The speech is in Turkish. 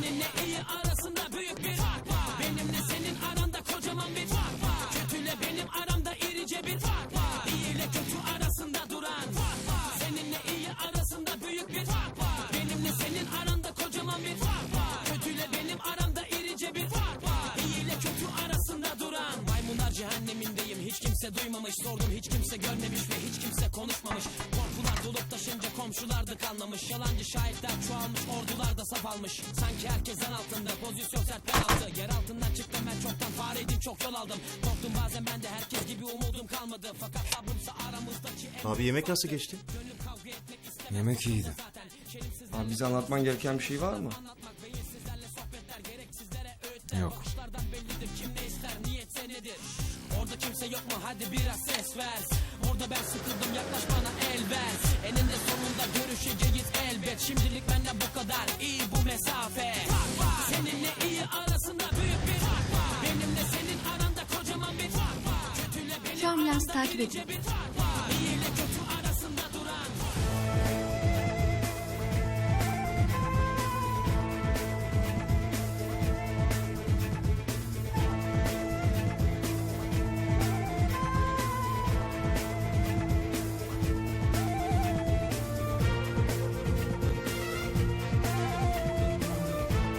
Seninle iyi arasında kimse duymamış. Sordum hiç kimse görmemiş ve hiç kimse konuşmamış. Korkular dolup taşınca komşular da anlamış Yalancı şahitler çoğalmış ordular da saf almış. Sanki herkes zan altında pozisyon sert penaltı Yer altından çıktım ben çoktan fareydim çok yol aldım. Korktum bazen ben de herkes gibi umudum kalmadı. Fakat sabrımsa aramızdaki en Abi yemek nasıl geçti? Yemek iyiydi. Abi bize anlatman gereken bir şey var mı? Yok. Orada kimse yok mu? Hadi biraz ses ver. Orada ben sıkıldım yaklaş bana el ver. Eninde sonunda görüşeceğiz elbet. Şimdilik benden bu kadar. İyi bu mesafe. Seninle iyi arasında büyük bir fark var. Benimle senin aranda kocaman bir fark var. Kötüyle benim Şu aramda takip edin. bir fark